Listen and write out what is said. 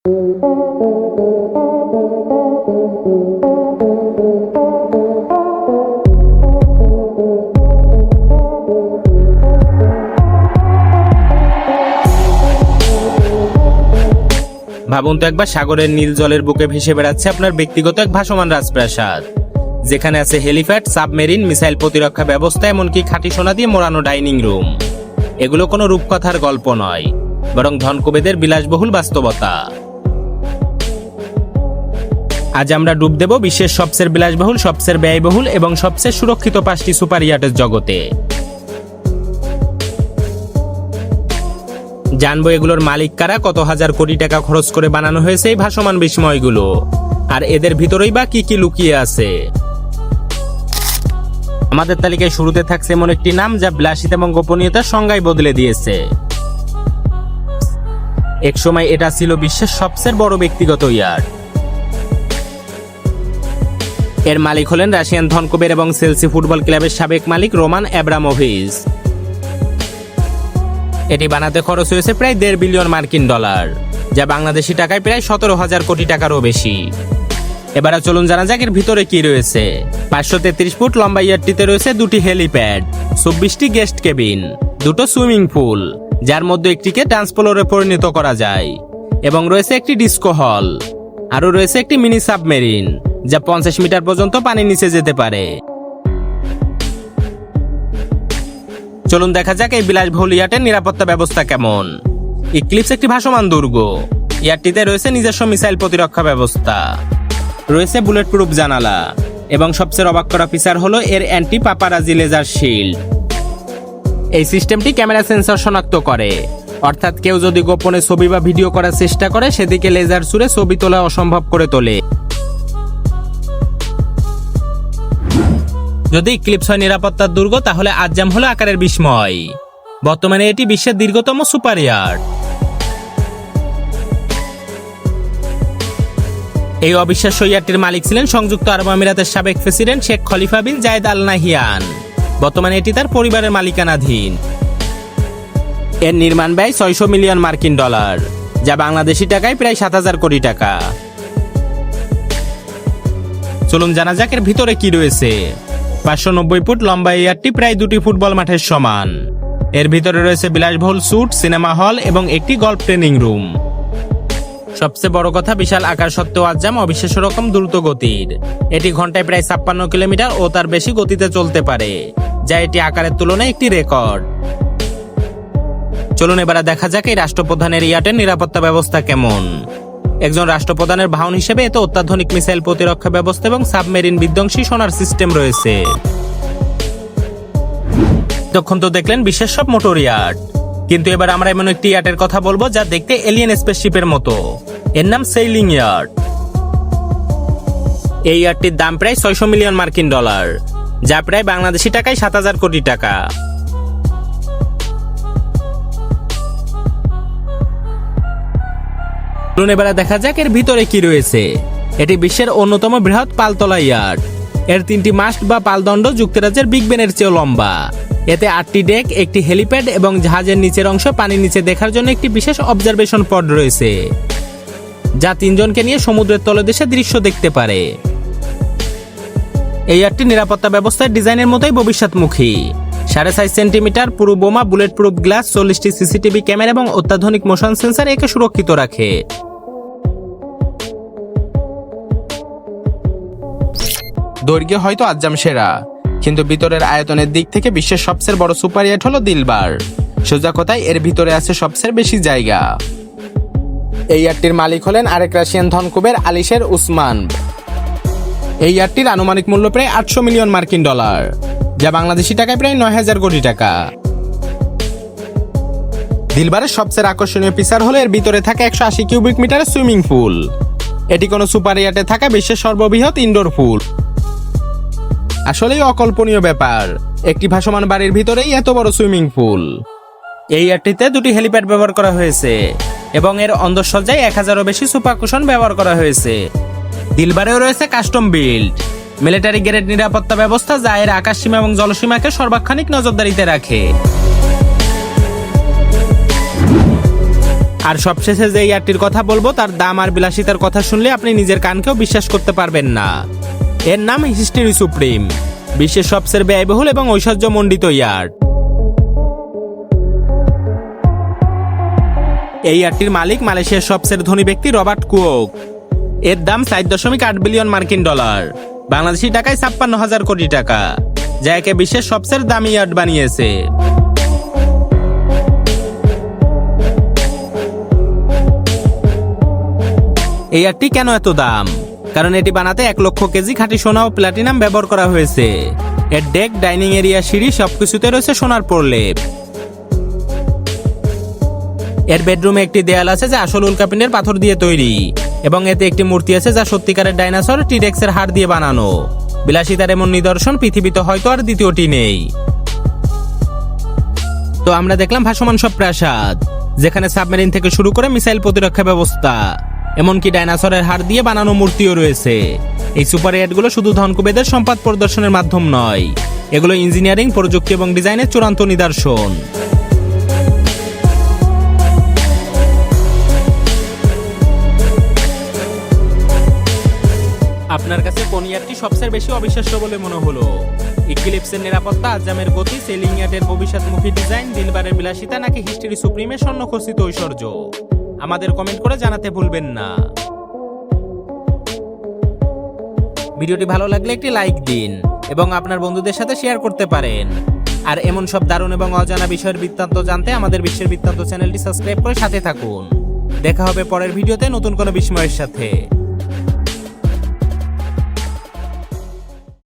ভাবুন তো একবার সাগরের নীল জলের বুকে ভেসে বেড়াচ্ছে আপনার ব্যক্তিগত এক ভাসমান রাজপ্রাসাদ। যেখানে আছে হেলিপ্যাড, সাবমেরিন, মিসাইল প্রতিরক্ষা ব্যবস্থা, এমনকি খাঁটি সোনা দিয়ে মোড়ানো ডাইনিং রুম। এগুলো কোনো রূপকথার গল্প নয়, বরং ধনকুবেদের বিলাসবহুল বাস্তবতা। আজ আমরা ডুব দেব বিশ্বের সবচেয়ে বিলাসবহুল, সবচেয়ে ব্যয়বহুল এবং সবচেয়ে সুরক্ষিত পাঁচটি সুপার ইয়াটের জগতে। জানব এগুলোর মালিক কারা, কত হাজার কোটি টাকা খরচ করে বানানো হয়েছে এই ভাসমান বিস্ময়গুলো, আর এদের ভিতরেই বা কি কি লুকিয়ে আছে? আমাদের তালিকায় শুরুতে থাকছে এমন একটি নাম যা বিলাসিতা এবং গোপনীয়তার সংজ্ঞায় বদলে দিয়েছে। একসময় এটা ছিল বিশ্বের সবচেয়ে বড় ব্যক্তিগত ইয়ার্ড এর মালিক হলেন রাশিয়ান ধনকুবের এবং সেলসি ফুটবল ক্লাবের সাবেক মালিক রোমান অ্যাব্রামোভিচ। এটি বানাতে খরচ হয়েছে প্রায় দেড় বিলিয়ন মার্কিন ডলার, যা বাংলাদেশি টাকায় প্রায় সতেরো হাজার কোটি টাকারও বেশি। এবারে চলুন জানা যাক এর ভিতরে কি রয়েছে। পাঁচশো তেত্রিশ ফুট লম্বা ইয়ারটিতে রয়েছে দুটি হেলিপ্যাড, চব্বিশটি গেস্ট কেবিন, দুটো সুইমিং পুল, যার মধ্যে একটিকে ডান্স ফ্লোরে পরিণত করা যায়, এবং রয়েছে একটি ডিস্কো হল, আরও রয়েছে একটি মিনি সাবমেরিন। যা পঞ্চাশ মিটার পর্যন্ত পানির নিচে যেতে পারে। চলুন দেখা যাক এই বিলাসবহুল ইয়াটের নিরাপত্তা ব্যবস্থা কেমন। ইক্লিপস একটি ভাসমান দুর্গ। ইয়ারটিতে রয়েছে নিজস্ব মিসাইল প্রতিরক্ষা ব্যবস্থা। রয়েছে বুলেট প্রুফ জানালা এবং সবচেয়ে অবাক করা ফিচার হলো এর অ্যান্টি পাপারাজি লেজার শিল্ড এই সিস্টেমটি ক্যামেরা সেন্সর শনাক্ত করে। অর্থাৎ কেউ যদি গোপনে ছবি বা ভিডিও করার চেষ্টা করে, সেদিকে লেজার সুরে ছবি তোলা অসম্ভব করে তোলে। যদি ক্লিপস হয় নিরাপত্তার দুর্গ, তাহলে আজ্জাম হলো আকারের বিস্ময়। বর্তমানে এটি বিশ্বের দীর্ঘতম সুপার ইয়ার্ড এই অবিশ্বাস্য ইয়ারটির মালিক ছিলেন সংযুক্ত আরব আমিরাতের সাবেক president Sheikh Khalifa bin Zayed Al Nahyan বর্তমানে এটি তার পরিবারের মালিকানাধীন। এর নির্মাণ ব্যয় ছয়শো মিলিয়ন মার্কিন ডলার, যা বাংলাদেশি টাকায় প্রায় সাত হাজার কোটি টাকা। চলুন জানা যাক এর ভিতরে কি রয়েছে। পাঁচশো নব্বই ফুট লম্বা এই ইয়ারটি প্রায় দুটি ফুটবল মাঠের সমান। এর ভিতরে রয়েছে বিলাসবহুল স্যুট, সিনেমা হল এবং একটি গল্ফ ট্রেনিং রুম। সবচেয়ে বড় কথা, বিশাল আকার সত্ত্বেও আজ্জাম অবিশ্বাস্য রকম দ্রুত গতির। এটি ঘন্টায় প্রায় ছাপ্পান্ন কিলোমিটার ও তার বেশি গতিতে চলতে পারে, যা এটি আকারের তুলনায় একটি রেকর্ড। চলুন এবারে দেখা যাক এই রাষ্ট্রপ্রধানের ইয়াটের নিরাপত্তা ব্যবস্থা কেমন। একজন রাষ্ট্রপ্রধানের ভাউন হিসেবে এতে অত্যাধুনিক মিসাইল প্রতিরক্ষা ব্যবস্থা এবং সাবমেরিন বিধ্বংসী সোনার সিস্টেম রয়েছে। তখন তো দেখলেন বিশেষ সব মোটর ইয়ার্ড। কিন্তু এবার আমরা এমন একটি ইয়ার্ডের কথা বলব যা দেখতে এলিয়েন স্পেসশিপের মতো। এর নাম সেইলিং ইয়ার্ড এই ইয়ার্ডটির দাম প্রায় ছয়শো মিলিয়ন মার্কিন ডলার, যা প্রায় বাংলাদেশি টাকায় সাত হাজার কোটি টাকা। চলুন এবারে দেখা যাক এর ভিতরে কি রয়েছে। এটি বিশ্বের অন্যতম বৃহৎ পালতলা ইয়ার্ড এর তিনটি মাস্ট বা পালদণ্ড যুক্তরাজ্যের বিগ বেনের চেয়েও লম্বা। এতে আটটি ডেক, একটি হেলিপ্যাড এবং জাহাজের নিচের অংশ পানির নিচে দেখার জন্য একটি বিশেষ অবজারভেশন পড রয়েছে, যা তিনজনকে নিয়ে সমুদ্রের তলদেশে দৃশ্য দেখতে পারে। এই ইয়ারটি নিরাপত্তা ব্যবস্থার ডিজাইনের মতোই ভবিষ্যৎমুখী। সাড়ে সাত সেন্টিমিটার, পুরো বোমা বুলেট প্রুফ গ্লাস, চল্লিশটি সিসিটিভি ক্যামেরা এবং অত্যাধুনিক মোশন সেন্সার একে সুরক্ষিত রাখে। দৈর্ঘ্যে হয়তো আজ্জাম সেরা, কিন্তু ভিতরের আয়তনের দিক থেকে বিশ্বের সবচেয়ে বড় সুপার ইয়াট হলো দিলবার। সোজা কথায়? এর ভিতরে আছে সবচেয়ে বেশি জায়গা। এই ইয়ারটির মালিক হলেন আরেক রাশিয়ান ধনকুবের আলিশের উসমান। এই ইয়ারটির আনুমানিক মূল্য প্রায় আটশো মিলিয়ন মার্কিন ডলার, যা বাংলাদেশি টাকায় প্রায় নয় হাজার কোটি টাকা। দিলবারের সবচেয়ে আকর্ষণীয় ফিচার হলো এর ভিতরে থাকে একশো আশি কিউবিক মিটারের সুইমিং পুল। এটি কোনো সুপার ইয়ার্টে থাকা বিশ্বের সর্ববৃহৎ ইনডোর পুল। আসলেই অকল্পনীয় ব্যাপার। একটি ভাসমান বাড়ির ভিতরেই এত বড় সুইমিং পুল। এই ইয়ারটিতে দুটি হেলিপ্যাড ব্যবহার করা হয়েছে এবং এর অন্দরসজ্জায় এক হাজারও বেশি সুপার কুশন ব্যবহার করা হয়েছে। দিলবারেও রয়েছে কাস্টম বিল্ড। মিলিটারি গ্রেড নিরাপত্তা ব্যবস্থা যা এর আকাশসীমা এবং জলসীমাকে সর্বাক্ষণিক নজরদারিতে রাখে। আর সবশেষে যে ইয়ারটির কথা বলব, তার দাম আর বিলাসিতার কথা শুনলে আপনি নিজের কানকেও বিশ্বাস করতে পারবেন না। এর নাম হিস্টরি সুপ্রিম। বিশ্বের সবচেয়ে ব্যয়বহুল এবং ঐশ্বর্যমণ্ডিত ইয়ার্ড এই ইয়ারটির মালিক মালয়েশিয়ার সবচেয়ে ধনী ব্যক্তি রবার্ট কুওক এর দাম চার দশমিক আট বিলিয়ন মার্কিন ডলার। বাংলাদেশি টাকায় ছাপ্পান্ন হাজার কোটি টাকা, যা একে বিশ্বের সবচেয়ে দামি ইয়ার্ড বানিয়েছে। এই ইয়ারটি কেন এত দাম? কারণ এটি বানাতে এক লক্ষ কেজি খাঁটি সোনা ও প্লাটিনাম ব্যবহার করা হয়েছে। এর ডেক, ডাইনিং এরিয়া, সিঁড়ি সবকিছুতে রয়েছে সোনার প্রলেপ। এর বেডরুমে একটি দেয়াল আছে যা আসল উল্কাপিন্ডের পাথর দিয়ে তৈরি এবং এতে একটি মূর্তি আছে যা সত্যিকারের ডাইনোসর টিরেক্সের হাড় দিয়ে বানানো। বিলাসিতার এমন নিদর্শন পৃথিবীতে হয়তো আর দ্বিতীয়টি নেই। তো আমরা দেখলাম ভাসমান সব প্রাসাদ, যেখানে সাবমেরিন থেকে শুরু করে মিসাইল প্রতিরক্ষা ব্যবস্থা। এমনকি ডাইনোসরের হাড় দিয়ে বানানো মূর্তিও রয়েছে। এই সুপারগুলো শুধু ধনকুবেদের সম্পাদ প্রদর্শনের মাধ্যম নয়, এগুলো ইঞ্জিনিয়ারিং, প্রযুক্তি এবং ডিজাইনের চূড়ান্ত নিদর্শন। আপনার কাছে কোন ইয়ারটি সবচেয়ে বেশি অবিশ্বাস্য বলে মনে হলো? ইক্লিপসের নিরাপত্তা আজামের গতি, সেলিং ইয়ার্ডের ভবিষ্যৎমুখী ডিজাইন, দিলবারের বিলাসিতা নাকি হিস্টরি সুপ্রিমের স্বর্ণ খচিত ঐশ্বর্য? আমাদের কমেন্ট করে জানাতে ভুলবেন না। ভিডিওটি ভালো লাগলে একটি লাইক দিন এবং আপনার বন্ধুদের সাথে শেয়ার করতে পারেন। আর এমন সব দারুণ এবং অজানা বিষয়ের বৃত্তান্ত জানতে আমাদের বিশ্বের বৃত্তান্ত চ্যানেলটি সাবস্ক্রাইব করে সাথে থাকুন। দেখা হবে পরের ভিডিওতে নতুন কোনো বিস্ময়ের সাথে।